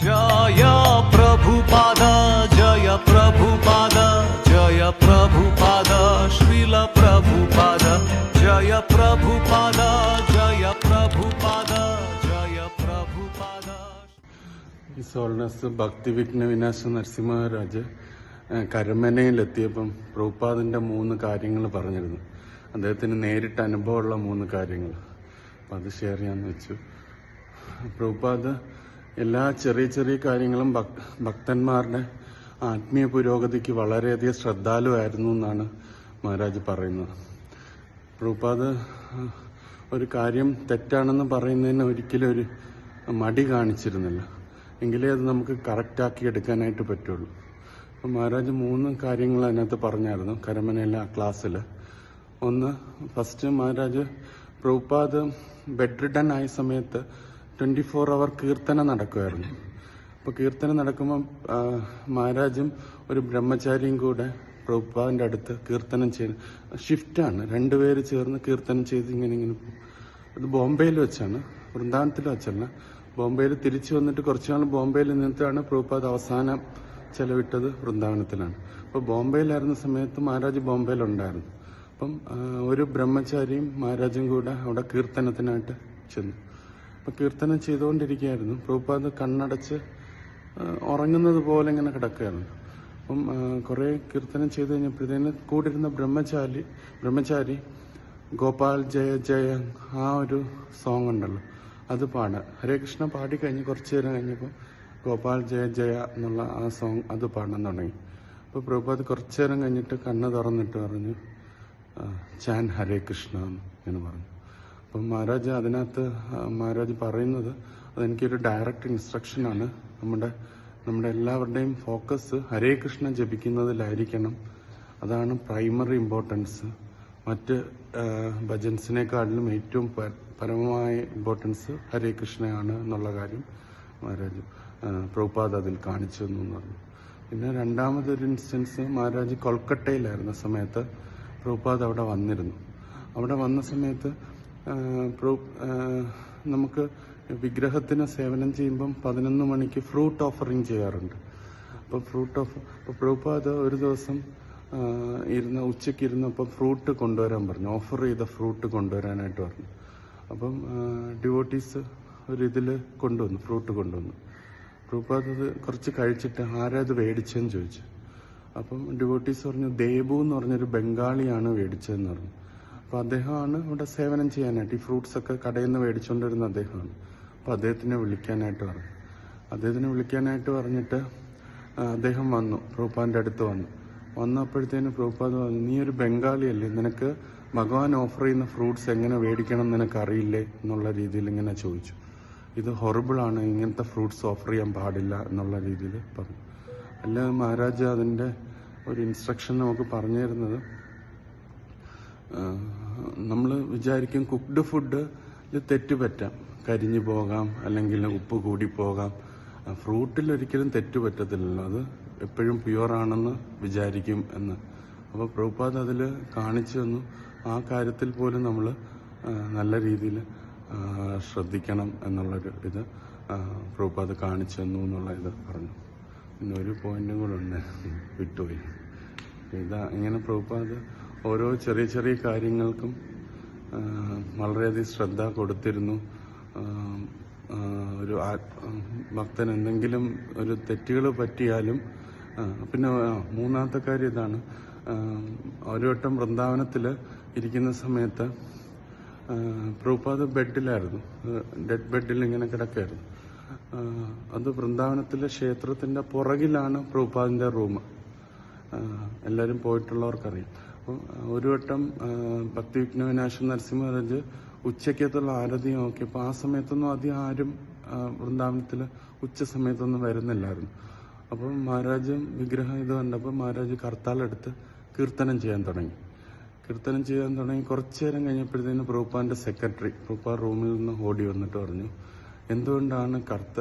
ജയ ജയ ജയ ജയ ജയ ജയ ഭക്തി വിഘ്ന വിനാശ നരസിംഹരാജ് കരമനയിലെത്തിയപ്പം പ്രഭുപാദിന്റെ മൂന്ന് കാര്യങ്ങൾ പറഞ്ഞിരുന്നു. അദ്ദേഹത്തിന് നേരിട്ട് അനുഭവമുള്ള മൂന്ന് കാര്യങ്ങൾ. അപ്പം അത് ഷെയർ ചെയ്യാമെന്ന് വെച്ചു. പ്രഭുപാദ് എല്ലാ ചെറിയ ചെറിയ കാര്യങ്ങളും ഭക്- ഭക്തന്മാരുടെ ആത്മീയ പുരോഗതിക്ക് വളരെയധികം ശ്രദ്ധാലുവായിരുന്നു എന്നാണ് മഹാരാജ് പറയുന്നത്. പ്രഭുപാദ് ഒരു കാര്യം തെറ്റാണെന്ന് പറയുന്നതിന് ഒരിക്കലും ഒരു മടി കാണിച്ചിരുന്നില്ല. എങ്കിലേ അത് നമുക്ക് കറക്റ്റാക്കി എടുക്കാനായിട്ട് പറ്റുള്ളൂ. അപ്പം മഹാരാജ് മൂന്ന് കാര്യങ്ങൾ അതിനകത്ത് പറഞ്ഞായിരുന്നു കരമനയിലെ ആ ക്ലാസ്സിൽ ഒന്ന് first Maharaj Prabhupad bedridden ആയ സമയത്ത് ട്വന്റി ഫോർ അവർ കീർത്തനം നടക്കുമായിരുന്നു അപ്പോൾ കീർത്തനം നടക്കുമ്പോൾ മഹാരാജും ഒരു ബ്രഹ്മചാരിയും കൂടെ പ്രഭുപാദിന്റെ അടുത്ത് കീർത്തനം ചെയ്ത് ഷിഫ്റ്റാണ് രണ്ടുപേര് ചേർന്ന് കീർത്തനം ചെയ്ത് ഇങ്ങനെ ഇങ്ങനെ പോകും. അത് ബോംബെയിൽ വെച്ചാണ് വൃന്ദാവനത്തിൽ വെച്ചല്ല. ബോംബെയിൽ തിരിച്ചു വന്നിട്ട് കുറച്ചു നാൾ ബോംബെയിൽ നിന്നിട്ടാണ് പ്രഭുപാദ് അവസാനം ചെലവിട്ടത് വൃന്ദാവനത്തിലാണ്. അപ്പോൾ ബോംബെയിലായിരുന്ന സമയത്ത് മഹാരാജ് ബോംബെയിലുണ്ടായിരുന്നു അപ്പം ഒരു ബ്രഹ്മചാരിയും മഹാരാജും കൂടെ അവിടെ കീർത്തനത്തിനായിട്ട് ചെന്നു. അപ്പം കീർത്തനം ചെയ്തുകൊണ്ടിരിക്കുകയായിരുന്നു. പ്രഭുപാദ് കണ്ണടച്ച് ഉറങ്ങുന്നത് പോലെ ഇങ്ങനെ കിടക്കുകയായിരുന്നു അപ്പം കുറേ കീർത്തനം ചെയ്ത് കഴിഞ്ഞപ്പോഴത്തേന് കൂടിരുന്ന ബ്രഹ്മചാരി ബ്രഹ്മചാരി ഗോപാൽ ജയ ജയ ആ ഒരു സോങ് ഉണ്ടല്ലോ. അത് പാടാൻ ഹരേ കൃഷ്ണ പാടിക്കഴിഞ്ഞ് കുറച്ച് നേരം കഴിഞ്ഞപ്പോൾ ഗോപാൽ ജയ ജയ എന്നുള്ള ആ സോങ് അത് പാടാൻ തുടങ്ങി. അപ്പോൾ പ്രഭുപാദ് കുറച്ച് നേരം കഴിഞ്ഞിട്ട് കണ്ണ് തുറന്നിട്ട് പറഞ്ഞു ചാൻ ഹരേ കൃഷ്ണ എന്ന് പറഞ്ഞു. അപ്പം മഹാരാജ് അതിനകത്ത് മഹാരാജ് പറയുന്നത് അതെനിക്കൊരു ഡയറക്റ്റ് ഇൻസ്ട്രക്ഷനാണ് നമ്മുടെ നമ്മുടെ എല്ലാവരുടെയും ഫോക്കസ് ഹരേ കൃഷ്ണ ജപിക്കുന്നതിലായിരിക്കണം. അതാണ് പ്രൈമറി ഇമ്പോർട്ടൻസ് മറ്റ് ഭജൻസിനെക്കാളിലും ഏറ്റവും പരമമായ ഇമ്പോർട്ടൻസ് ഹരേ കൃഷ്ണയാണ് എന്നുള്ള കാര്യം മഹാരാജ് പ്രഭുപാദ് അതിൽ കാണിച്ചു എന്ന് പറഞ്ഞു. പിന്നെ രണ്ടാമതൊരു ഇൻസ്റ്റൻസ് മഹാരാജ് കൊൽക്കട്ടയിലായിരുന്ന സമയത്ത് പ്രഭുപാദ് അവിടെ വന്നിരുന്നു. അവിടെ വന്ന സമയത്ത് നമുക്ക് വിഗ്രഹത്തിന് സേവനം ചെയ്യുമ്പം പതിനൊന്ന് മണിക്ക് ഫ്രൂട്ട് ഓഫറിങ് ചെയ്യാറുണ്ട്. അപ്പോൾ ഫ്രൂട്ട് ഓഫ് അപ്പോൾ പ്രഭുപാദ് ഒരു ദിവസം ഇരുന്ന ഉച്ചയ്ക്ക് ഇരുന്നപ്പോൾ ഫ്രൂട്ട് കൊണ്ടുവരാൻ പറഞ്ഞു. ഓഫർ ചെയ്ത ഫ്രൂട്ട് കൊണ്ടുവരാനായിട്ട് പറഞ്ഞു. അപ്പം ഡിവോട്ടീസ് ഒരു കൊണ്ടുവന്നു ഫ്രൂട്ട് കൊണ്ടുവന്നു. പ്രഭുപാദ് അത് കുറച്ച് കഴിച്ചിട്ട് ആരാ അത് മേടിച്ചതെന്ന് ചോദിച്ചു. അപ്പം ഡിവോട്ടീസ് പറഞ്ഞു ദേബു എന്ന് പറഞ്ഞൊരു ബംഗാളിയാണ് മേടിച്ചതെന്ന് പറഞ്ഞു. അപ്പം അദ്ദേഹമാണ് ഇവിടെ സേവനം ചെയ്യാനായിട്ട് ഈ ഫ്രൂട്ട്സ് ഒക്കെ കടയിൽ നിന്ന് മേടിച്ചുകൊണ്ടിരുന്ന അദ്ദേഹമാണ്. അപ്പൊ അദ്ദേഹത്തിനെ വിളിക്കാനായിട്ട് പറഞ്ഞു. അദ്ദേഹത്തിനെ വിളിക്കാനായിട്ട് പറഞ്ഞിട്ട് അദ്ദേഹം വന്നു. പ്രഭുപാദിന്റെ അടുത്ത് വന്നു. വന്നപ്പോഴത്തേന് പ്രഭുപാദ് പറഞ്ഞു നീ ഒരു ബംഗാളിയല്ലേ? നിനക്ക് ഭഗവാൻ ഓഫർ ചെയ്യുന്ന ഫ്രൂട്ട്സ് എങ്ങനെ മേടിക്കണം നിനക്ക് അറിയില്ലേ എന്നുള്ള രീതിയിൽ ഇങ്ങനെ ചോദിച്ചു. ഇത് ഹൊറിബിളാണ് ഇങ്ങനത്തെ ഫ്രൂട്ട്സ് ഓഫർ ചെയ്യാൻ പാടില്ല എന്നുള്ള രീതിയിൽ പറഞ്ഞു. അല്ല മഹാരാജ അതിന്റെ ഒരു ഇൻസ്ട്രക്ഷൻ നമുക്ക് പറഞ്ഞു തരുന്നത് നമ്മൾ വിചാരിക്കും കുക്ക്ഡ് ഫുഡ് തെറ്റ് പറ്റാം. കരിഞ്ഞു പോകാം അല്ലെങ്കിൽ ഉപ്പ് കൂടി പോകാം. ഫ്രൂട്ടിൽ ഒരിക്കലും തെറ്റ് പറ്റത്തില്ലല്ലോ. അത് എപ്പോഴും പ്യുവറാണെന്ന് വിചാരിക്കും എന്ന്. അപ്പോൾ പ്രഭുപാദ് അതിൽ കാണിച്ചു തന്നു. ആ കാര്യത്തിൽ പോലും നമ്മൾ നല്ല രീതിയിൽ ശ്രദ്ധിക്കണം എന്നുള്ളൊരു ഇത് പ്രഭുപാദ് കാണിച്ചു തന്നു എന്നുള്ള ഇത് പറഞ്ഞു. പിന്നെ ഒരു പോയിന്റും കൂടെ ഉണ്ട്. വിട്ടുപോയി. ഇതാ ഇങ്ങനെ പ്രഭുപാദ് ഓരോ ചെറിയ ചെറിയ കാര്യങ്ങൾക്കും വളരെയധികം ശ്രദ്ധ കൊടുത്തിരുന്നു. ഒരു ഭക്തൻ എന്തെങ്കിലും ഒരു തെറ്റുകൾ പറ്റിയാലും പിന്നെ മൂന്നാമത്തെ കാര്യം ഇതാണ്. ഒരു വട്ടം വൃന്ദാവനത്തിൽ ഇരിക്കുന്ന സമയത്ത് പ്രൂപ്പാത് ബെഡിലായിരുന്നു. ഡെഡ് ബെഡിൽ ഇങ്ങനെ കിടക്കായിരുന്നു. അത് വൃന്ദാവനത്തിലെ ക്ഷേത്രത്തിന്റെ പുറകിലാണ് പ്രഭുപാദിന്റെ റൂം. എല്ലാവരും പോയിട്ടുള്ളവർക്കറിയാം. അപ്പം ഒരു വട്ടം ഭക്തി വിഘ്നവിനാശം നരസിംഹരാജ് ഉച്ചയ്ക്കത്തുള്ള ആരതി നോക്കിയപ്പോൾ ആ സമയത്തൊന്നും അധികം ആരും വൃന്ദാവനത്തിൽ ഉച്ച സമയത്തൊന്നും വരുന്നില്ലായിരുന്നു. അപ്പം മഹാരാജ് വിഗ്രഹം ഇത് കണ്ടപ്പോൾ മഹാരാജ് കർത്താലെടുത്ത് കീർത്തനം ചെയ്യാൻ തുടങ്ങി. കീർത്തനം ചെയ്യാൻ തുടങ്ങി. കുറച്ചു നേരം കഴിഞ്ഞപ്പോഴത്തേന് പ്രൂപ്പാന്റെ സെക്രട്ടറി പ്രൂപ്പാ റൂമിൽ നിന്ന് ഓടി വന്നിട്ട് പറഞ്ഞു എന്തുകൊണ്ടാണ് കർത്ത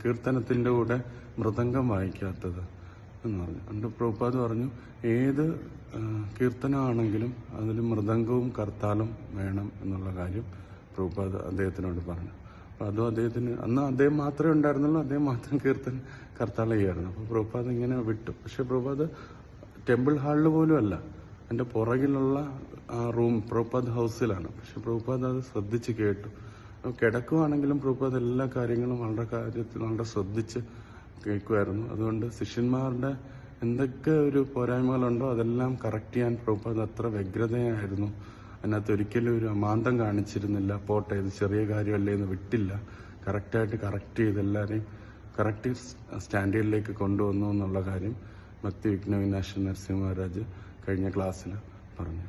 കീർത്തനത്തിന്റെ കൂടെ മൃദംഗം വായിക്കാത്തത്? എന്ന് പറഞ്ഞു. എന്നിട്ട് പ്രൂപ്പാദ് പറഞ്ഞു ഏത് കീർത്തനമാണെങ്കിലും അതിൽ മൃദംഗവും കർത്താലും വേണം എന്നുള്ള കാര്യം പ്രഭുപാദ് അദ്ദേഹത്തിനോട് പറഞ്ഞു. അപ്പം അതും അദ്ദേഹത്തിന് അന്ന് അദ്ദേഹം മാത്രമേ ഉണ്ടായിരുന്നുള്ളൂ അദ്ദേഹം മാത്രം കീർത്തൻ കർത്താൾ ചെയ്യായിരുന്നു അപ്പോൾ പ്രഭുപാദ് ഇങ്ങനെ വിട്ടു. പക്ഷെ പ്രഭുപാദ് ടെമ്പിൾ ഹാളിൽ പോലും അല്ല. എന്റെ പുറകിലുള്ള ആ റൂം പ്രഭുപാദ് ഹൗസിലാണ്. പക്ഷെ പ്രഭുപാദ് അത് ശ്രദ്ധിച്ച് കേട്ടു. അപ്പോൾ കിടക്കുവാണെങ്കിലും പ്രഭുപാദ് എല്ലാ കാര്യങ്ങളും വളരെ കാര്യത്തിൽ വളരെ ശ്രദ്ധിച്ച് കേൾക്കുമായിരുന്നു. അതുകൊണ്ട് ശിഷ്യന്മാരുടെ എന്തൊക്കെ ഒരു പോരായ്മകളുണ്ടോ അതെല്ലാം കറക്റ്റ് ചെയ്യാൻ പ്രഭുപാദ് അത്ര വ്യഗ്രതയായിരുന്നു. അതിനകത്ത് ഒരിക്കലും ഒരു അമാന്തം കാണിച്ചിരുന്നില്ല. പോട്ടെ ഇത് ചെറിയ കാര്യമല്ലേ എന്ന് വിട്ടില്ല. കറക്റ്റായിട്ട് കറക്റ്റ് ചെയ്ത് എല്ലാവരെയും കറക്റ്റ് സ്റ്റാൻഡേർഡിലേക്ക് കൊണ്ടുവന്നു എന്നുള്ള കാര്യം ഭക്തി വിഘ്ന വിനാശ നരസിംഹ മഹാരാജ് കഴിഞ്ഞ ക്ലാസ്സിൽ പറഞ്ഞു.